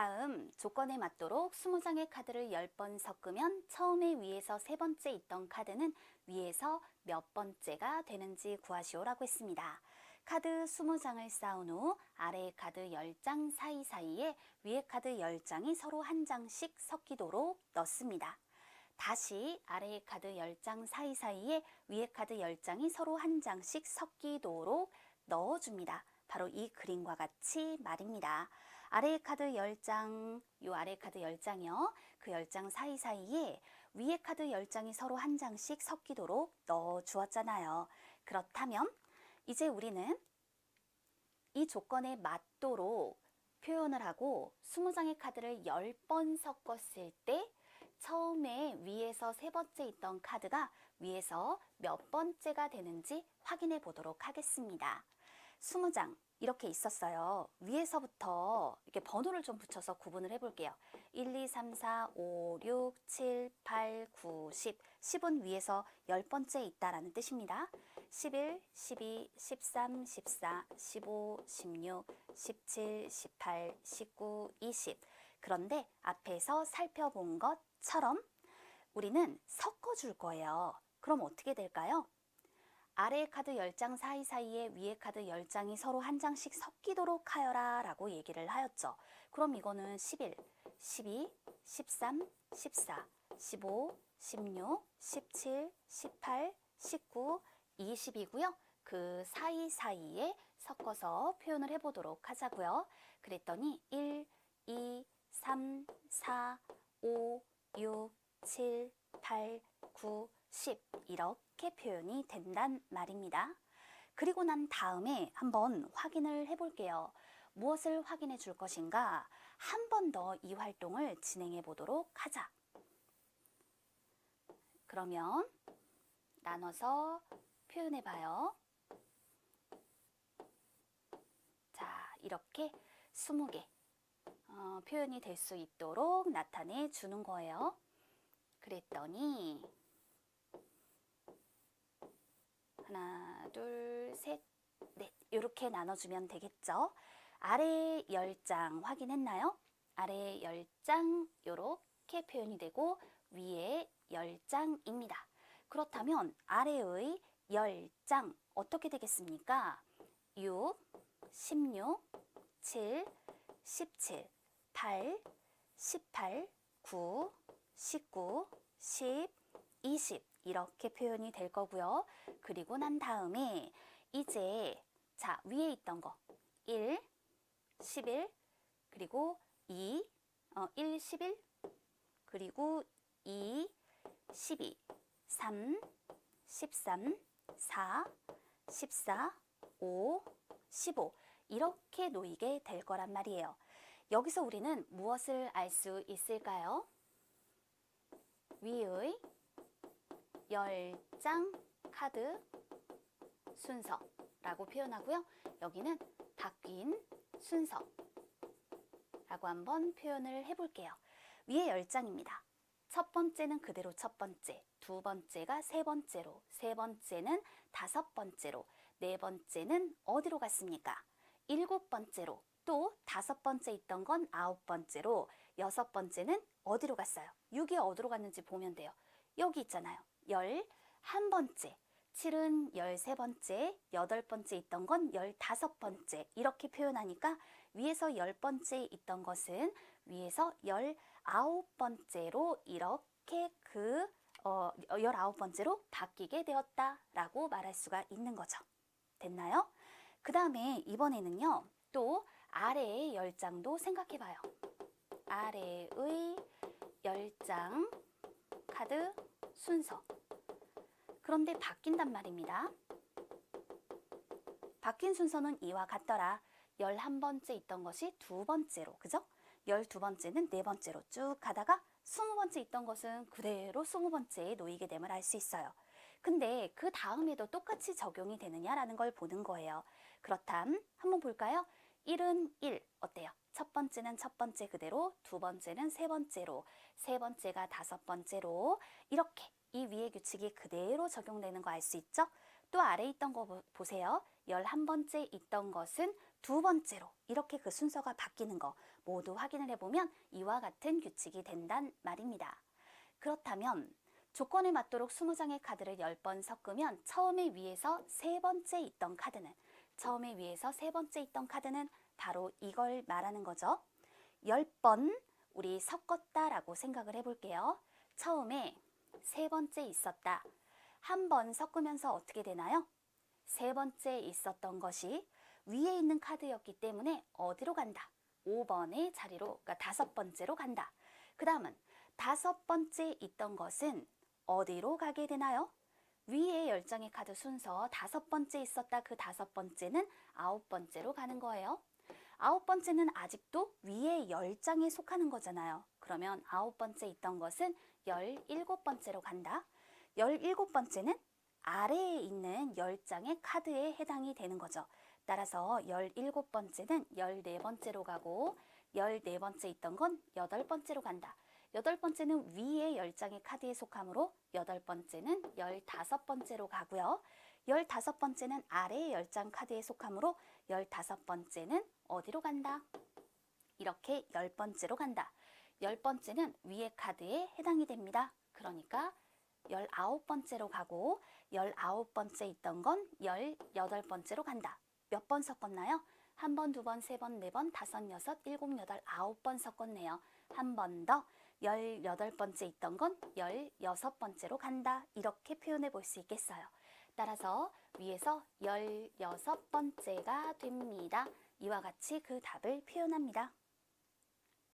다음 조건에 맞도록 20장의 카드를 10번 섞으면 처음에 위에서 세 번째 있던 카드는 위에서 몇 번째가 되는지 구하시오라고 했습니다. 카드 20장을 쌓은 후 아래의 카드 10장 사이사이에 위의 카드 10장이 서로 한 장씩 섞이도록 넣습니다. 다시 아래의 카드 10장 사이사이에 위의 카드 10장이 서로 한 장씩 섞이도록 넣어줍니다. 바로 이 그림과 같이 말입니다. 아래의 카드 10장, 요 아래 카드 10장이요. 그 10장 사이사이에 위의 카드 10장이 서로 한 장씩 섞이도록 넣어 주었잖아요. 그렇다면 이제 우리는 이 조건에 맞도록 표현을 하고 20장의 카드를 10번 섞었을 때 처음에 위에서 세 번째 있던 카드가 위에서 몇 번째가 되는지 확인해 보도록 하겠습니다. 20장 이렇게 있었어요. 위에서부터 이렇게 번호를 좀 붙여서 구분을 해볼게요. 1, 2, 3, 4, 5, 6, 7, 8, 9, 10. 10은 위에서 10번째 있다라는 뜻입니다. 11, 12, 13, 14, 15, 16, 17, 18, 19, 20. 그런데 앞에서 살펴본 것처럼 우리는 섞어줄 거예요. 그럼 어떻게 될까요? 아래 카드 10장 사이사이에 위에 카드 10장이 서로 한 장씩 섞이도록 하여라 라고 얘기를 하였죠. 그럼 이거는 11, 12, 13, 14, 15, 16, 17, 18, 19, 20이고요. 그 사이사이에 섞어서 표현을 해보도록 하자고요. 그랬더니 1, 2, 3, 4, 5, 6, 7, 8, 9, 10 이렇게 표현이 된단 말입니다. 그리고 난 다음에 한번 확인을 해볼게요. 무엇을 확인해 줄 것인가? 한 번 더 이 활동을 진행해 보도록 하자. 그러면 나눠서 표현해 봐요. 자, 이렇게 20개 어, 표현이 될 수 있도록 나타내 주는 거예요. 그랬더니 하나, 둘, 셋, 넷 이렇게 나눠주면 되겠죠. 아래 10장 확인했나요? 아래 10장 이렇게 표현이 되고 위에 10장입니다. 그렇다면 아래의 10장 어떻게 되겠습니까? 6, 16, 7, 17, 8, 18, 9, 19, 10, 20 이렇게 표현이 될 거고요. 그리고 난 다음에 이제 자 위에 있던 거 1, 11 그리고 2, 어, 1, 11 그리고 2, 12, 3, 13, 4, 14, 5, 15 이렇게 놓이게 될 거란 말이에요. 여기서 우리는 무엇을 알 수 있을까요? 위의 10장 카드 순서라고 표현하고요. 여기는 바뀐 순서라고 한번 표현을 해볼게요. 위에 10장입니다. 첫 번째는 그대로 첫 번째, 두 번째가 세 번째로, 세 번째는 다섯 번째로, 네 번째는 어디로 갔습니까? 일곱 번째로, 또 다섯 번째 있던 건 아홉 번째로, 여섯 번째는 어디로 갔어요? 6이 어디로 갔는지 보면 돼요. 여기 있잖아요. 열한 번째, 7은 열세 번째, 여덟 번째 있던 건 열다섯 번째 이렇게 표현하니까 위에서 열 번째 있던 것은 위에서 열아홉 번째로 이렇게 그 어, 열아홉 번째로 바뀌게 되었다 라고 말할 수가 있는 거죠. 됐나요? 그 다음에 이번에는요, 또 아래의 열 장도 생각해 봐요. 아래의 열장 카드 순서. 그런데 바뀐단 말입니다. 바뀐 순서는 이와 같더라. 11번째 있던 것이 두 번째로, 그죠? 12번째는 네 번째로 쭉 가다가 20번째 있던 것은 그대로 20번째에 놓이게 됨을 알 수 있어요. 근데 그 다음에도 똑같이 적용이 되느냐라는 걸 보는 거예요. 그렇담 한번 볼까요? 1은 1 어때요? 첫 번째는 첫 번째 그대로, 두 번째는 세 번째로, 세 번째가 다섯 번째로 이렇게 이 위의 규칙이 그대로 적용되는 거 알 수 있죠? 또 아래 있던 거 보- 보세요. 11번째 있던 것은 두 번째로 이렇게 그 순서가 바뀌는 거 모두 확인을 해보면 이와 같은 규칙이 된단 말입니다. 그렇다면 조건에 맞도록 20장의 카드를 10번 섞으면 처음에 위에서 세 번째 있던 카드는 처음에 위에서 세 번째 있던 카드는 바로 이걸 말하는 거죠. 10번 우리 섞었다라고 생각을 해볼게요. 처음에 세 번째 있었다. 한 번 섞으면서 어떻게 되나요? 세 번째 있었던 것이 위에 있는 카드였기 때문에 어디로 간다? 5번의 자리로, 그러니까 다섯 번째로 간다. 그 다음은 다섯 번째 있던 것은 어디로 가게 되나요? 위에 열 장의 카드 순서 다섯 번째 있었다. 그 다섯 번째는 아홉 번째로 가는 거예요. 아홉 번째는 아직도 위에 열 장에 속하는 거잖아요. 그러면 아홉 번째 있던 것은 열일곱 번째로 간다. 열일곱 번째는 아래에 있는 열 장의 카드에 해당이 되는 거죠. 따라서 열일곱 번째는 열네 번째로 가고 열네 번째 있던 건 여덟 번째로 간다. 여덟 번째는 위에 열 장의 카드에 속하므로 여덟 번째는 열다섯 번째로 가고요. 열다섯 번째는 아래의 열장 카드에 속하므로 열다섯 번째는 어디로 간다? 이렇게 열 번째로 간다. 열 번째는 위에 카드에 해당이 됩니다. 그러니까 열아홉 번째로 가고 열아홉 번째 있던 건 열여덟 번째로 간다. 몇 번 섞었나요? 한 번, 두 번, 세 번, 네 번, 다섯, 여섯, 일곱, 여덟, 아홉 번 섞었네요. 한 번 더. 열여덟 번째 있던 건 열여섯 번째로 간다. 이렇게 표현해 볼 수 있겠어요. 따라서 위에서 열여섯 번째가 됩니다. 이와 같이 그 답을 표현합니다.